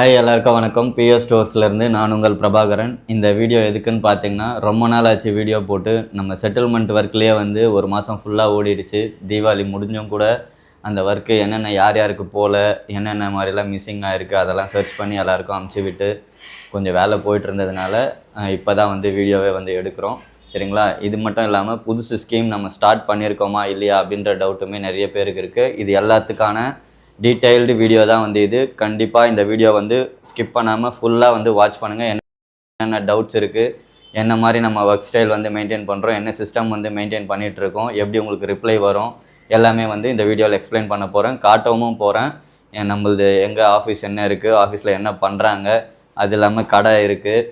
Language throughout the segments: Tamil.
ஹாய் எல்லாருக்கும் வணக்கம். பிஎஸ் ஸ்டோர்ஸ்லேருந்து நான் உங்கள் பிரபாகரன். இந்த வீடியோ எதுக்குன்னு பார்த்தீங்கன்னா ரொம்ப நாள் ஆச்சு வீடியோ போட்டு. நம்ம செட்டில்மெண்ட் ஒர்க்லேயே வந்து ஒரு மாதம் ஃபுல்லாக ஓடிடுச்சு. தீபாவளி முடிஞ்சும் கூட அந்த ஒர்க்கு என்னென்ன யார் யாருக்கு போகல என்னென்ன மாதிரிலாம் மிஸ்ஸிங் ஆகிருக்கு அதெல்லாம் சர்ச் பண்ணி எல்லாருக்கும் அமுச்சு விட்டு கொஞ்சம் வேலை போயிட்டு இருந்ததுனால இப்போ தான் வந்து வீடியோவே வந்து எடுக்கிறோம். சரிங்களா? இது மட்டும் இல்லாமல் புதுசு ஸ்கீம் நம்ம ஸ்டார்ட் பண்ணியிருக்கோமா இல்லையா அப்படின்ற டவுட்டுமே நிறைய பேருக்கு இருக்குது இது எல்லாத்துக்கான டீட்டெயில்டு வீடியோ தான் வந்து இது. கண்டிப்பாக இந்த வீடியோ வந்து ஸ்கிப் பண்ணாமல் ஃபுல்லாக வந்து வாட்ச் பண்ணுங்கள் என்னென்ன டவுட்ஸ் இருக்குது என்ன மாதிரி நம்ம ஒர்க் ஸ்டைல் வந்து மெயின்டைன் பண்ணுறோம் என்ன சிஸ்டம் வந்து மெயின்டைன் பண்ணிகிட்ருக்கோம் எப்படி உங்களுக்கு ரிப்ளை வரும் எல்லாமே வந்து இந்த வீடியோவில் எக்ஸ்பிளைன் பண்ண போகிறேன் காட்டவும் போகிறேன் என் நம்மளது எங்கே ஆஃபீஸ் என்ன இருக்குது ஆஃபீஸில் என்ன பண்ணுறாங்க அது இல்லாமல் கடை இருக்குது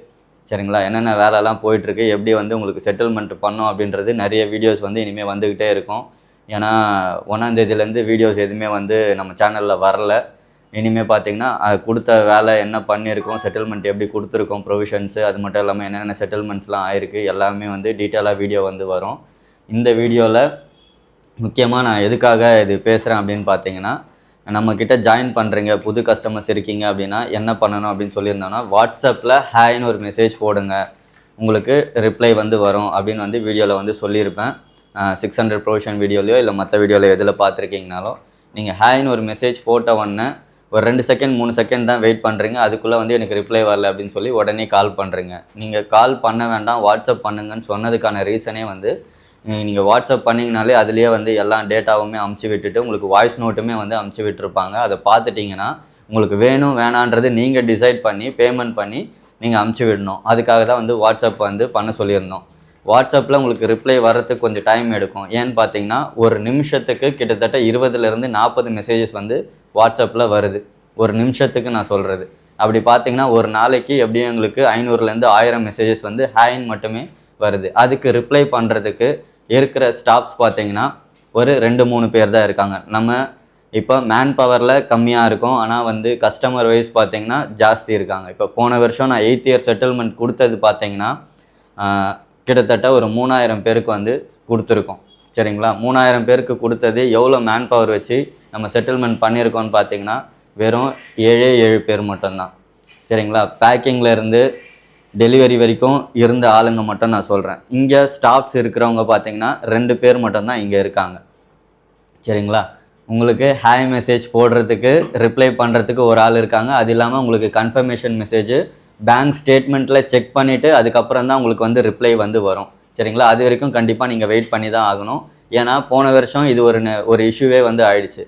சரிங்களா? என்னென்ன வேலைலாம் போயிட்டுருக்கு எப்படி வந்து உங்களுக்கு செட்டில்மெண்ட் பண்ணோம் அப்படின்றது நிறைய வீடியோஸ் வந்து இனிமேல் வந்துக்கிட்டே இருக்கும். ஏன்னா ஒன்றாந்தேதியிலேருந்து வீடியோஸ் எதுவுமே வந்து நம்ம சேனலில் வரல. இனிமேல் பார்த்தீங்கன்னா அது கொடுத்த வேலை என்ன பண்ணியிருக்கோம் செட்டில்மெண்ட் எப்படி கொடுத்துருக்கோம் ப்ரொவிஷன்ஸு அது மட்டும் இல்லாமல் என்னென்ன செட்டில்மெண்ட்ஸ்லாம் ஆயிருக்கு எல்லாமே வந்து டீட்டெயிலாக வீடியோ வந்து வரும். இந்த வீடியோவில் முக்கியமாக நான் எதுக்காக இது பேசுகிறேன் அப்படின்னு பார்த்தீங்கன்னா நம்மக்கிட்ட ஜாயின் பண்ணுறீங்க புது கஸ்டமர்ஸ் இருக்கீங்க அப்படின்னா என்ன பண்ணணும் அப்படின்னு சொல்லியிருந்தோன்னா வாட்ஸ்அப்பில் ஹேன்னு ஒரு மெசேஜ் போடுங்க. உங்களுக்கு ரிப்ளை வந்து வரும் அப்படின்னு வந்து வீடியோவில் வந்து சொல்லியிருப்பேன். சிக்ஸ் ஹண்ட்ரட் ப்ரொவிஷன் வீடியோலையோ இல்லை மற்ற வீடியோவில் எதில் பார்த்துருக்கீங்கனாலும் நீங்கள் ஹேன்னு ஒரு மெசேஜ் போட்ட உடனே ஒரு ரெண்டு செகண்ட் மூணு செகண்ட் தான் வெயிட் பண்ணுறீங்க அதுக்குள்ளே வந்து எனக்கு ரிப்ளை வரல அப்படின்னு சொல்லி உடனே கால் பண்ணுறீங்க நீங்கள் கால் பண்ண வேண்டாம் வாட்ஸ்அப் பண்ணுங்கன்னு சொன்னதுக்கான ரீசனே வந்து நீங்கள் வாட்ஸ்அப் பண்ணிங்கனாலே அதுலேயே வந்து எல்லா டேட்டாவுமே அமுச்சு விட்டுட்டு உங்களுக்கு வாய்ஸ் நோட்டுமே வந்து அமுச்சு விட்டுருப்பாங்க. அதை பார்த்துட்டிங்கன்னா உங்களுக்கு வேணும் வேணான்றது நீங்கள் டிசைட் பண்ணி பேமெண்ட் பண்ணி நீங்கள் அமுச்சு விடணும். அதுக்காக தான் வந்து வாட்ஸ்அப் வந்து பண்ண சொல்லியிருந்தோம். வாட்ஸ்அப்பில் உங்களுக்கு ரிப்ளை வர்றதுக்கு கொஞ்சம் டைம் எடுக்கும். ஏன்னு பார்த்தீங்கன்னா ஒரு நிமிஷத்துக்கு கிட்டத்தட்ட இருபதுலேருந்து நாற்பது மெசேஜஸ் வந்து வாட்ஸ்அப்பில் வருது. ஒரு நிமிஷத்துக்கு நான் சொல்கிறது அப்படி பார்த்தீங்கன்னா ஒரு நாளைக்கு எப்படியும் எங்களுக்கு ஐநூறுலேருந்து ஆயிரம் மெசேஜஸ் வந்து ஹேன்னு மட்டுமே வருது. அதுக்கு ரிப்ளை பண்ணுறதுக்கு இருக்கிற ஸ்டாஃப்ஸ் பார்த்தீங்கன்னா ஒரு ரெண்டு மூணு பேர் தான் இருக்காங்க. நம்ம இப்போ மேன் பவரில் கம்மியாக இருக்கும். ஆனால் வந்து கஸ்டமர் வைஸ் பார்த்தீங்கன்னா ஜாஸ்தி இருக்காங்க. இப்போ போன வருஷம் நான் எயிட் இயர் செட்டில்மெண்ட் கொடுத்தது பார்த்தீங்கன்னா கிட்டத்தட்ட ஒரு மூணாயிரம் பேருக்கு வந்து கொடுத்துருக்கோம். சரிங்களா? மூணாயிரம் பேருக்கு கொடுத்தது எவ்வளோ மேன் பவர் வச்சு நம்ம செட்டில்மெண்ட் பண்ணியிருக்கோம்னு பார்த்தீங்கன்னா வெறும் ஏழே ஏழு பேர் மட்டும்தான். சரிங்களா? பேக்கிங்கில் இருந்து டெலிவரி வரைக்கும் இருந்த ஆளுங்க மட்டும் நான் சொல்கிறேன் இங்கே ஸ்டாஃப்ஸ் இருக்கிறவங்க பார்த்தீங்கன்னா ரெண்டு பேர் மட்டும்தான் இங்கே இருக்காங்க. சரிங்களா? உங்களுக்கு ஹாய் மெசேஜ் போடுறதுக்கு ரிப்ளை பண்ணுறதுக்கு ஒரு ஆள் இருக்காங்க. அது இல்லாமல் உங்களுக்கு கன்ஃபர்மேஷன் மெசேஜ் பேங்க் ஸ்டேட்மெண்ட்டில் செக் பண்ணிவிட்டு அதுக்கப்புறம் தான் உங்களுக்கு வந்து ரிப்ளை வந்து வரும். சரிங்களா? அது வரைக்கும் கண்டிப்பாக நீங்கள் வெயிட் பண்ணி தான் ஆகணும். ஏன்னா போன வருஷம் இது ஒரு ஒரு இஷ்யூவே வந்து ஆயிடுச்சு.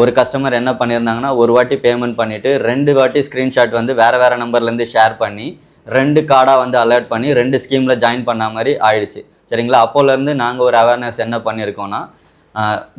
ஒரு கஸ்டமர் என்ன பண்ணியிருந்தாங்கன்னா ஒரு வாட்டி பேமெண்ட் பண்ணிவிட்டு ரெண்டு வாட்டி ஸ்க்ரீன்ஷாட் வந்து வேறு வேறு நம்பர்லேருந்து ஷேர் பண்ணி ரெண்டு கார்டாக வந்து அலர்ட் பண்ணி ரெண்டு ஸ்கீமில் ஜாயின் பண்ண மாதிரி ஆயிடுச்சு. சரிங்களா? அப்போலேருந்து நாங்கள் ஒரு அவேர்னஸ் என்ன பண்ணியிருக்கோம்னா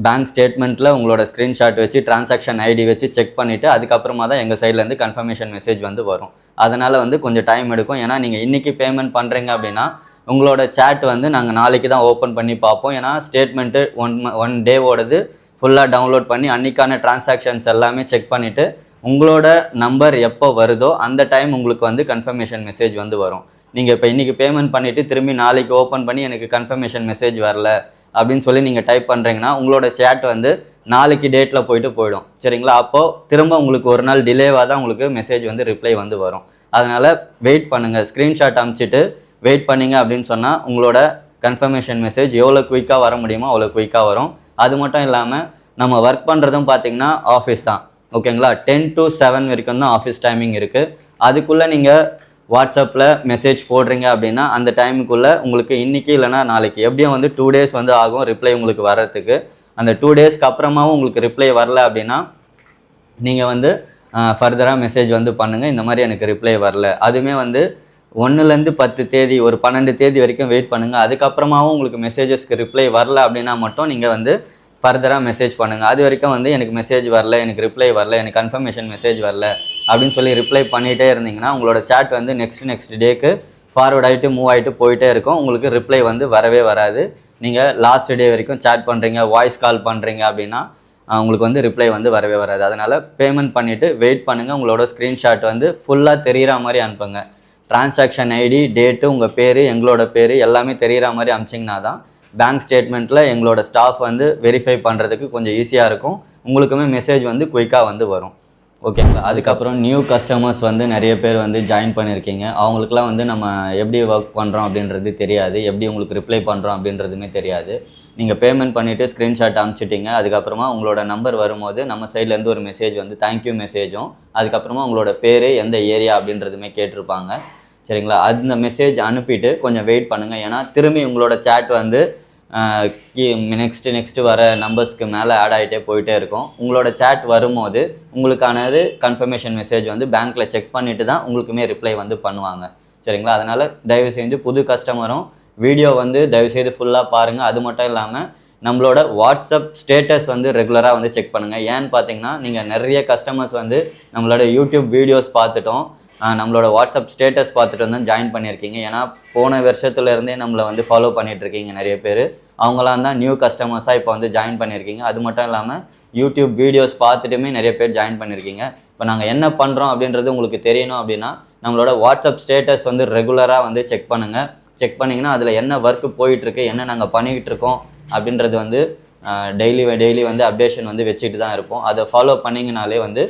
பேங்க் ஸ்டேட்மெண்ட்டில் உங்களோட ஸ்க்ரீன்ஷாட் வச்சு டிரான்சாக்ஷன் ஐடி வச்சு செக் பண்ணிவிட்டு அதுக்கப்புறமா தான் எங்கள் சைட்லேருந்து கன்ஃபர்மேஷன் மெசேஜ் வந்து வரும். அதனால் வந்து கொஞ்சம் டைம் எடுக்கும். ஏன்னா நீங்கள் இன்றைக்கி பேமெண்ட் பண்ணுறீங்க அப்படின்னா உங்களோட சேட் வந்து நாங்கள் நாளைக்கு தான் ஓப்பன் பண்ணி பார்ப்போம். ஏன்னா ஸ்டேட்மெண்ட்டு ஒன் ஒன் டேவோடது ஃபுல்லாக டவுன்லோட் பண்ணி அன்றைக்கான டிரான்சாக்ஷன்ஸ் எல்லாமே செக் பண்ணிவிட்டு உங்களோட நம்பர் எப்போ வருதோ அந்த டைம் உங்களுக்கு வந்து கன்ஃபர்மேஷன் மெசேஜ் வந்து வரும். நீங்கள் இப்போ இன்றைக்கி பேமெண்ட் பண்ணிவிட்டு திரும்பி நாளைக்கு ஓப்பன் பண்ணி எனக்கு கன்ஃபர்மேஷன் மெசேஜ் வரல அப்படின்னு சொல்லி நீங்கள் டைப் பண்ணுறீங்கன்னா உங்களோட சேட் வந்து நாளைக்கு டேட்டில் போயிட்டு போயிடும். சரிங்களா? அப்போது திரும்ப உங்களுக்கு ஒரு நாள் டிலேவாக தான் உங்களுக்கு மெசேஜ் வந்து ரிப்ளை வந்து வரும். அதனால் வெயிட் பண்ணுங்கள் ஸ்க்ரீன்ஷாட் அமுச்சிட்டு வெயிட் பண்ணிங்க அப்படின்னு சொன்னால் உங்களோட கன்ஃபர்மேஷன் மெசேஜ் எவ்வளோ குயிக்காக வர முடியுமோ அவ்வளோ குயிக்காக வரும். அது மட்டும் இல்லாமல் நம்ம ஒர்க் பண்ணுறதும் பார்த்தீங்கன்னா ஆஃபீஸ் தான். ஓகேங்களா? டென் டு செவன் வரைக்கும் தான் ஆஃபீஸ் டைமிங் இருக்குது அதுக்குள்ளே நீங்கள் வாட்ஸ்அப்பில் மெசேஜ் போடுறீங்க அப்படின்னா அந்த டைமுக்குள்ளே உங்களுக்கு இன்றைக்கி இல்லைன்னா நாளைக்கு. எப்படியும் வந்து டூ டேஸ் வந்து ஆகும் ரிப்ளை உங்களுக்கு வர்றதுக்கு. அந்த டூ டேஸ்க்கு அப்புறமாவும் உங்களுக்கு ரிப்ளை வரல அப்படின்னா நீங்கள் வந்து ஃபர்தராக மெசேஜ் வந்து பண்ணுங்கள் இந்த மாதிரி எனக்கு ரிப்ளை வரல. அதுவுமே வந்து ஒன்றுலேருந்து பத்து தேதி ஒரு பன்னெண்டு தேதி வரைக்கும் வெயிட் பண்ணுங்கள் அதுக்கப்புறமாவும் உங்களுக்கு மெசேஜஸ்க்கு ரிப்ளை வரல அப்படின்னா மட்டும் நீங்கள் வந்து ஃபர்தராக மெசேஜ் பண்ணுங்கள் அது வரைக்கும் வந்து எனக்கு மெசேஜ் வரல எனக்கு ரிப்ளை வரல எனக்கு கன்ஃபர்மேஷன் மெசேஜ் வரல அப்படின்னு சொல்லி ரிப்ளை பண்ணிகிட்டே இருந்தீங்கன்னா உங்களோட சேட் வந்து நெக்ஸ்ட் நெக்ஸ்ட் டேக்கு ஃபார்வர்ட் ஆகிட்டு மூவ் ஆகிட்டு போயிட்டே இருக்கும். உங்களுக்கு ரிப்ளை வந்து வரவே வராது. நீங்கள் லாஸ்ட் டே வரைக்கும் சேட் பண்ணுறீங்க வாய்ஸ் கால் பண்ணுறீங்க அப்படின்னா உங்களுக்கு வந்து ரிப்ளை வந்து வரவே வராது. அதனால் பேமெண்ட் பண்ணிவிட்டு வெயிட் பண்ணுங்கள் உங்களோட ஸ்க்ரீன்ஷாட் வந்து ஃபுல்லாக தெரிகிற மாதிரி அனுப்புங்க. டிரான்சாக்ஷன் ஐடி டேட்டு உங்கள் பேர் எங்களோட பேர் எல்லாமே தெரிகிற மாதிரி அமிச்சிங்கன்னா தான் பேங்க் ஸ்டேட்மெண்ட்டில் எங்களோட ஸ்டாஃப் வந்து வெரிஃபை பண்ணுறதுக்கு கொஞ்சம் ஈஸியாக இருக்கும். உங்களுக்குமே மெசேஜ் வந்து குயிக்காக வந்து வரும். ஓகேங்களா? அதுக்கப்புறம் நியூ கஸ்டமர்ஸ் வந்து நிறைய பேர் வந்து ஜாயின் பண்ணியிருக்கீங்க. அவங்களுக்குலாம் வந்து நம்ம எப்படி ஒர்க் பண்ணுறோம் அப்படின்றது தெரியாது. எப்படி உங்களுக்கு ரிப்ளை பண்ணுறோம் அப்படின்றதுமே தெரியாது. நீங்கள் பேமெண்ட் பண்ணிவிட்டு ஸ்க்ரீன்ஷாட் அனுப்பிச்சிட்டிங்க. அதுக்கப்புறமா உங்களோட நம்பர் வரும்போது நம்ம சைட்லேருந்து ஒரு மெசேஜ் வந்து தேங்க்யூ மெசேஜும் அதுக்கப்புறமா உங்களோட பேர் எந்த ஏரியா அப்படின்றதுமே கேட்டிருப்பாங்க. சரிங்களா? அந்த மெசேஜ் அனுப்பிட்டு கொஞ்சம் வெயிட் பண்ணுங்கள் ஏன்னா திரும்பி உங்களோட சேட் வந்து நெக்ஸ்ட்டு நெக்ஸ்ட்டு வர நம்பர்ஸ்க்கு மேலே ஆட் ஆகிட்டே போயிட்டே இருக்கும். உங்களோட சேட் வரும்போது உங்களுக்கானது கன்ஃபர்மேஷன் மெசேஜ் வந்து பேங்க்கில் செக் பண்ணிவிட்டு தான் உங்களுக்குமே ரிப்ளை வந்து பண்ணுவாங்க. சரிங்களா? அதனால் தயவு செஞ்சு புது கஸ்டமரும் வீடியோ வந்து தயவு செய்து ஃபுல்லாக பாருங்கள் அது மட்டும் இல்லாமல் நம்மளோட வாட்ஸ்அப் ஸ்டேட்டஸ் வந்து ரெகுலராக வந்து செக் பண்ணுங்கள் ஏன்னு பார்த்தீங்கன்னா நீங்கள் நிறைய கஸ்டமர்ஸ் வந்து நம்மளோட யூடியூப் வீடியோஸ் பார்த்துட்டோம் நம்மளோட வாட்ஸ்அப் ஸ்டேட்டஸ் பார்த்துட்டு வந்து ஜாயின் பண்ணியிருக்கீங்க. ஏன்னா போன வருஷத்துலேருந்தே நம்மளை வந்து ஃபாலோ பண்ணிகிட்ருக்கீங்க நிறைய பேர். அவங்களாம் தான் நியூ கஸ்டமர்ஸாக இப்போ வந்து ஜாயின் பண்ணியிருக்கீங்க. அது மட்டும் இல்லாமல் யூடியூப் வீடியோஸ் பார்த்துட்டுமே நிறைய பேர் ஜாயின் பண்ணியிருக்கீங்க. இப்போ நாங்கள் என்ன பண்ணுறோம் அப்படின்றது உங்களுக்கு தெரியணும் அப்படின்னா நம்மளோட வாட்ஸ்அப் ஸ்டேட்டஸ் வந்து ரெகுலராக வந்து செக் பண்ணுங்கள் செக் பண்ணிங்கன்னா அதில் என்ன ஒர்க்கு போயிட்டுருக்கு என்ன நாங்கள் பண்ணிக்கிட்டு இருக்கோம் அப்படின்றது வந்து டெய்லி டெய்லி வந்து அப்டேஷன் வந்து வச்சுட்டு தான் இருப்போம். அதை ஃபாலோ பண்ணிங்கனாலே வந்து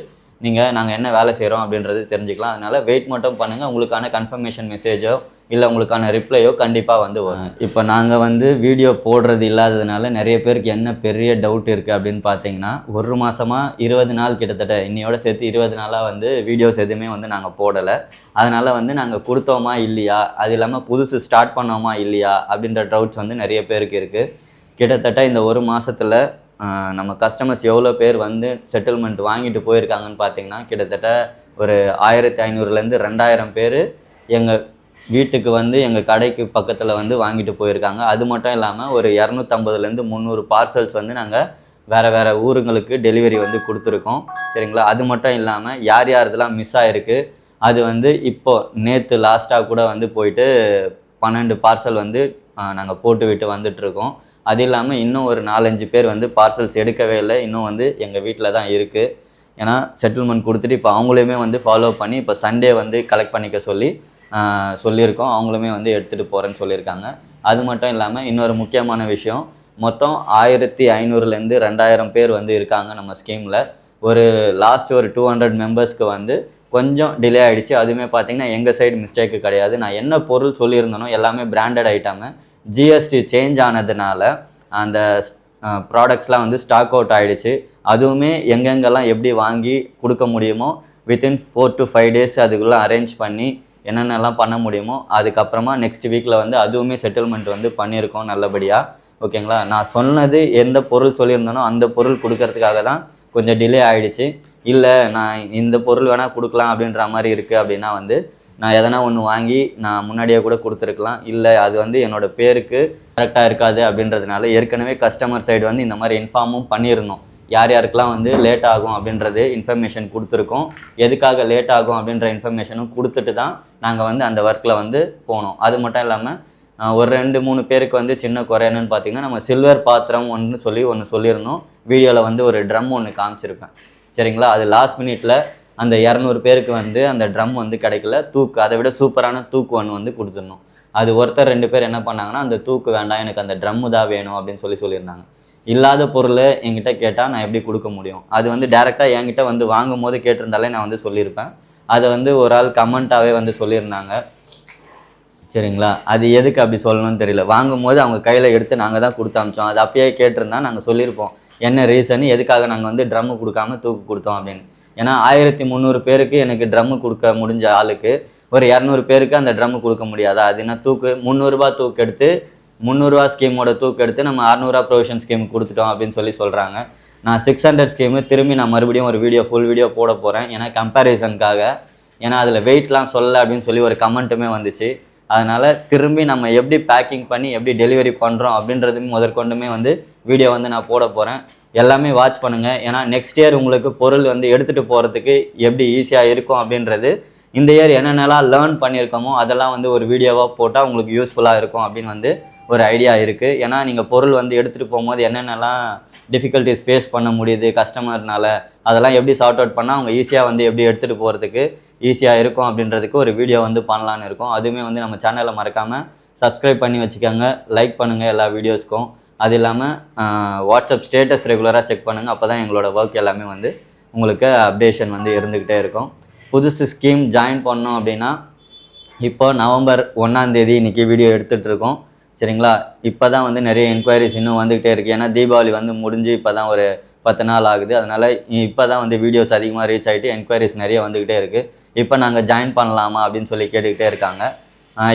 நீங்கள் நாங்கள் என்ன வேலை செய்கிறோம் அப்படின்றது தெரிஞ்சுக்கலாம். அதனால் வெயிட் மட்டும் பண்ணுங்கள் உங்களுக்கான கன்ஃபர்மேஷன் மெசேஜோ இல்லை உங்களுக்கான ரிப்ளையோ கண்டிப்பாக வந்து வரும். இப்போ நாங்கள் வந்து வீடியோ போடுறது இல்லாததுனால நிறைய பேருக்கு என்ன பெரிய டவுட் இருக்குது அப்படின்னு பார்த்தீங்கன்னா ஒரு மாதமாக இருபது நாள் கிட்டத்தட்ட இன்னையோட சேர்த்து இருபது நாளாக வந்து வீடியோஸ் எதுவுமே வந்து நாங்கள் போடலை. அதனால் வந்து நாங்கள் கொடுத்தோமா இல்லையா? அது இல்லாமல் புதுசு ஸ்டார்ட் பண்ணோமா இல்லையா? அப்படின்ற டவுட்ஸ் வந்து நிறைய பேருக்கு இருக்குது கிட்டத்தட்ட இந்த ஒரு மாதத்தில் நம்ம கஸ்டமர்ஸ் எவ்வளோ பேர் வந்து செட்டில்மெண்ட் வாங்கிட்டு போயிருக்காங்கன்னு பார்த்தீங்கன்னா கிட்டத்தட்ட ஒரு ஆயிரத்தி ஐநூறுலேருந்து ரெண்டாயிரம் பேர் எங்கள் வீட்டுக்கு வந்து எங்கள் கடைக்கு பக்கத்தில் வந்து வாங்கிட்டு போயிருக்காங்க. அது மட்டும் இல்லாமல் ஒரு இரநூத்தம்பதுலேருந்து முந்நூறு பார்சல்ஸ் வந்து நாங்கள் வேறு வேறு ஊருங்களுக்கு டெலிவரி வந்து கொடுத்துருக்கோம். சரிங்களா? அது மட்டும் இல்லாமல் யார் யார் இதெல்லாம் மிஸ் ஆகிருக்கு அது வந்து இப்போது நேற்று லாஸ்ட்டாக கூட வந்து போயிட்டு பன்னெண்டு பார்சல் வந்து நாங்கள் போட்டு விட்டு வந்துட்ருக்கோம் அது இல்லாமல் இன்னும் ஒரு நாலஞ்சு பேர் வந்து பார்சல்ஸ் எடுக்கவே இல்லை. இன்னும் வந்து எங்கள் வீட்டில் தான் இருக்குது ஏன்னா செட்டில்மெண்ட் கொடுத்துட்டு இப்போ அவங்களையுமே வந்து ஃபாலோ பண்ணி இப்போ சண்டே வந்து கலெக்ட் பண்ணிக்க சொல்லி சொல்லியிருக்கோம். அவங்களுமே வந்து எடுத்துகிட்டு போகிறேன்னு சொல்லியிருக்காங்க. அது மட்டும் இல்லாமல் இன்னொரு முக்கியமான விஷயம். மொத்தம் ஆயிரத்தி ஐநூறுலேருந்து ரெண்டாயிரம் பேர் வந்து இருக்காங்க நம்ம ஸ்கீமில் ஒரு லாஸ்ட் ஒரு டூ ஹண்ட்ரட் மெம்பர்ஸ்க்கு வந்து கொஞ்சம் டிலே ஆகிடுச்சு அதுவுமே பார்த்தீங்கன்னா எங்கள் சைடு மிஸ்டேக்கு கிடையாது. நான் என்ன பொருள் சொல்லியிருந்தனோ எல்லாமே பிராண்டட் ஐட்டமு ஜிஎஸ்டி சேஞ்ச் ஆனதுனால அந்த ப்ராடக்ட்ஸ்லாம் வந்து ஸ்டாக் அவுட் ஆகிடுச்சு அதுவுமே எங்கெங்கெல்லாம் எப்படி வாங்கி கொடுக்க முடியுமோ within four to five days அதுக்குள்ளே அரேஞ்ச் பண்ணி என்னென்னலாம் பண்ண முடியுமோ அதுக்கப்புறமா நெக்ஸ்ட் வீக்கில் வந்து அதுவுமே செட்டில்மெண்ட் வந்து பண்ணியிருக்கோம் நல்லபடியாக ஓகேங்களா நான் சொன்னது எந்த பொருள் சொல்லியிருந்தேனோ அந்த பொருள் கொடுக்கறதுக்காக தான் கொஞ்சம் டிலே ஆகிடுச்சு இல்லை நான் இந்த பொருள் வேணால் கொடுக்கலாம் அப்படின்ற மாதிரி இருக்குது அப்படின்னா வந்து நான் எதனா ஒன்று வாங்கி நான் முன்னாடியே கூட கொடுத்துருக்கலாம். இல்லை அது வந்து என்னோட பேருக்கு கரெக்டாக இருக்காது அப்படின்றதுனால ஏற்கனவே கஸ்டமர் சைடு வந்து இந்த மாதிரி இன்ஃபார்மும் பண்ணியிருந்தோம். யார் யாருக்கெல்லாம் வந்து லேட் ஆகும் அப்படின்றது இன்ஃபர்மேஷன் கொடுத்துருக்கோம். எதுக்காக லேட் ஆகும் அப்படின்ற இன்ஃபர்மேஷனும் கொடுத்துட்டு தான் நாங்கள் வந்து அந்த ஒர்க்கில் வந்து போனோம். அது மட்டும் இல்லாமல் ஒரு ரெண்டு மூணு பேருக்கு வந்து சின்ன குறை என்னன்னு பார்த்தீங்கன்னா நம்ம சில்வர் பாத்திரம் ஒன்று சொல்லி ஒன்று சொல்லியிருந்தோம் வீடியோவில் வந்து ஒரு ட்ரம் ஒன்று காமிச்சிருப்பேன். சரிங்களா? அது லாஸ்ட் மினிட்ல அந்த இரநூறு பேருக்கு வந்து அந்த ட்ரம் வந்து கிடைக்கல. தூக்கு அதை விட சூப்பரான தூக்கு ஒன்று வந்து கொடுத்துருந்தோம் அது ஒருத்தர் ரெண்டு பேர் என்ன பண்ணாங்கன்னா அந்த தூக்கு வேண்டாம் எனக்கு அந்த ட்ரம்மு தான் வேணும் அப்படின்னு சொல்லி சொல்லியிருந்தாங்க. இல்லாத பொருளை என்கிட்ட கேட்டால் நான் எப்படி கொடுக்க முடியும்? அது வந்து டேரெக்டாக என்கிட்ட வந்து வாங்கும் போது கேட்டிருந்தாலே நான் வந்து சொல்லியிருப்பேன். அதை வந்து ஒரு ஆள் கமெண்ட்டாகவே வந்து சொல்லியிருந்தாங்க. சரிங்களா? அது எதுக்கு அப்படி சொல்லணும்னு தெரியல. வாங்கும்போது அவங்க கையில் எடுத்து நாங்கள் தான் கொடுத்து அமிச்சோம். அது அப்பயே கேட்டிருந்தா நாங்கள் சொல்லியிருப்போம். என்ன ரீசன் எதுக்காக நாங்கள் வந்து ட்ரம்மு கொடுக்காம தூக்கு கொடுத்தோம் அப்படின்னு. ஏன்னா ஆயிரத்தி முந்நூறு பேருக்கு எனக்கு ட்ரம்மு கொடுக்க முடிஞ்ச ஆளுக்கு ஒரு இரநூறு பேருக்கு அந்த ட்ரம்மு கொடுக்க முடியாதா? அது என்ன தூக்கு? முந்நூறுரூபா தூக்கு எடுத்து முந்நூறுரூவா ஸ்கீமோட தூக்கு எடுத்து நம்ம அறநூறுவா ப்ரொவிஷன் ஸ்கீம் கொடுத்துட்டோம் அப்படின்னு சொல்லி சொல்கிறாங்க நான் சிக்ஸ் ஹண்ட்ரட் ஸ்கீமு திரும்பி நான் மறுபடியும் ஒரு வீடியோ ஃபுல் வீடியோ போட போகிறேன் ஏன்னா கம்பேரிசனுக்காக ஏன்னா அதில் வெயிட்லாம் சொல்லலை அப்படின்னு சொல்லி ஒரு கமெண்ட்டுமே வந்துச்சு. அதனால் திரும்பி நம்ம எப்படி பேக்கிங் பண்ணி எப்படி டெலிவரி பண்ணுறோம் அப்படின்றது முதற்கொண்டுமே வந்து வீடியோ வந்து நான் போட போகிறேன் எல்லாமே வாட்ச் பண்ணுங்கள் ஏன்னா நெக்ஸ்ட் இயர் உங்களுக்கு பொருள் வந்து எடுத்துகிட்டு போகிறதுக்கு எப்படி ஈஸியாக இருக்கும் அப்படின்றது இந்த இயர் என்னென்னலாம் லேர்ன் பண்ணியிருக்கோமோ அதெல்லாம் வந்து ஒரு வீடியோவாக போட்டால் உங்களுக்கு யூஸ்ஃபுல்லாக இருக்கும் அப்படின்னு வந்து ஒரு ஐடியா இருக்குது ஏன்னா நீங்கள் பொருள் வந்து எடுத்துகிட்டு போகும்போது என்னென்னலாம் டிஃபிகல்ட்டிஸ் ஃபேஸ் பண்ண முடியுது கஸ்டமர்னால அதெல்லாம் எப்படி சார்ட் அவுட் பண்ணால் அவங்க ஈஸியாக வந்து எப்படி எடுத்துகிட்டு போகிறதுக்கு ஈஸியாக இருக்கும் அப்படின்றதுக்கு ஒரு வீடியோ வந்து பண்ணலான்னு இருக்கும். அதுவுமே வந்து நம்ம சேனலை மறக்காமல் சப்ஸ்கிரைப் பண்ணி வச்சுக்கோங்க. லைக் பண்ணுங்கள் எல்லா வீடியோஸ்க்கும் அது இல்லாமல் வாட்ஸ்அப் ஸ்டேட்டஸ் ரெகுலராக செக் பண்ணுங்கள் அப்போ தான் எங்களோட ஒர்க் எல்லாமே வந்து உங்களுக்கு அப்டேஷன் வந்து இருந்துக்கிட்டே இருக்கும். புதுசு ஸ்கீம் ஜாயின் பண்ணோம் அப்படின்னா இப்போ நவம்பர் ஒன்றாந்தேதி இன்றைக்கி வீடியோ எடுத்துகிட்டு இருக்கோம். சரிங்களா? இப்போ தான் வந்து நிறைய என்கொயரிஸ் இன்னும் வந்துக்கிட்டே இருக்குது ஏன்னா தீபாவளி வந்து முடிஞ்சு இப்போ தான் ஒரு பத்து நாள் ஆகுது. அதனால் இப்போ தான் வந்து வீடியோஸ் அதிகமாக ரீச் ஆகிட்டு என்கொயரிஸ் நிறைய வந்துக்கிட்டே இருக்குது இப்போ நாங்கள் ஜாயின் பண்ணலாமா அப்படின்னு சொல்லி கேட்டுக்கிட்டே இருக்காங்க.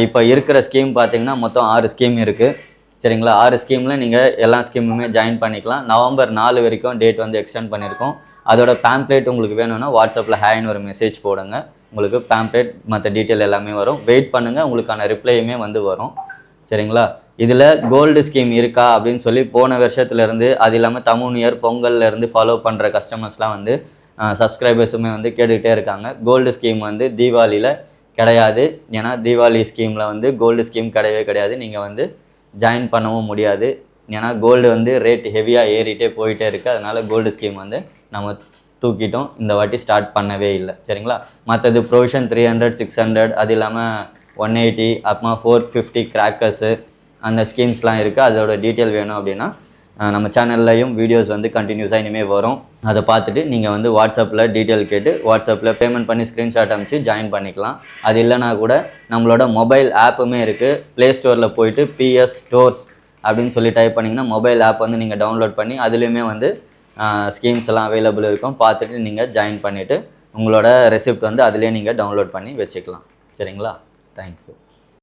இப்போ இருக்கிற ஸ்கீம் பார்த்தீங்கன்னா மொத்தம் ஆறு ஸ்கீம் இருக்குது சரிங்களா? ஆறு ஸ்கீமில் நீங்கள் எல்லா ஸ்கீமுமே ஜாயின் பண்ணிக்கலாம். நவம்பர் நாலு வரைக்கும் டேட் வந்து எக்ஸ்டெண்ட் பண்ணியிருக்கோம். அதோட பேம்ப்ளேட் உங்களுக்கு வேணும்னா வாட்ஸ்அப்பில் ஹேன்னு ஒரு மெசேஜ் போடுங்க. உங்களுக்கு பேம்ப்ளேட் மற்ற டீட்டெயில் எல்லாமே வரும். வெயிட் பண்ணுங்கள் உங்களுக்கான ரிப்ளையுமே வந்து வரும். சரிங்களா? இதில் கோல்டு ஸ்கீம் இருக்கா அப்படின்னு சொல்லி போன வருஷத்துலேருந்து அது இல்லாமல் தமிழ் இயர் பொங்கல்லேருந்து ஃபாலோ பண்ணுற கஸ்டமர்ஸ்லாம் வந்து சப்ஸ்கிரைபர்ஸுமே வந்து கேட்டுக்கிட்டே இருக்காங்க. கோல்டு ஸ்கீம் வந்து தீபாவளியில் கிடையாது. ஏன்னா தீபாவளி ஸ்கீமில் வந்து கோல்டு ஸ்கீம் கிடையவே கிடையாது. நீங்கள் வந்து ஜாயின் பண்ணவும் முடியாது. ஏன்னா கோல்டு வந்து ரேட் ஹெவியாக ஏறிட்டே போயிட்டே இருக்குது அதனால் கோல்டு ஸ்கீம் வந்து நம்ம தூக்கிட்டோம். இந்த வாட்டி ஸ்டார்ட் பண்ணவே இல்லை. சரிங்களா? மற்றது provision three hundred six hundred அது இல்லாமல் ஒன் எயிட்டி அப்புறமா ஃபோர் ஃபிஃப்டி கிராக்கர்ஸு அந்த ஸ்கீம்ஸ்லாம் இருக்குது அதோட டீட்டெயில் வேணும் அப்படின்னா நம்ம சேனல்லையும் வீடியோஸ் வந்து கண்டினியூஸாக இனிமேல் வரும். அதை பார்த்துட்டு நீங்கள் வந்து வாட்ஸ்அப்பில் டீட்டெயில் கேட்டு வாட்ஸ்அப்பில் பேமெண்ட் பண்ணி ஸ்க்ரீன்ஷாட் அனுப்பிச்சு ஜாயின் பண்ணிக்கலாம். அது இல்லைனா கூட நம்மளோட மொபைல் ஆப்புமே இருக்குது ப்ளே ஸ்டோரில் போயிட்டு பிஎஸ் ஸ்டோர்ஸ் அப்படின்னு சொல்லி டைப் பண்ணிங்கன்னா மொபைல் ஆப் வந்து நீங்கள் டவுன்லோட் பண்ணி அதுலேயுமே வந்து ஸ்கீம்ஸ் எல்லாம் அவைலபிள் இருக்கும். பார்த்துட்டு நீங்கள் ஜாயின் பண்ணிவிட்டு உங்களோட ரெசிப்ட் வந்து அதிலே நீங்கள் டவுன்லோட் பண்ணி வச்சுக்கலாம். சரிங்களா? தேங்க்யூ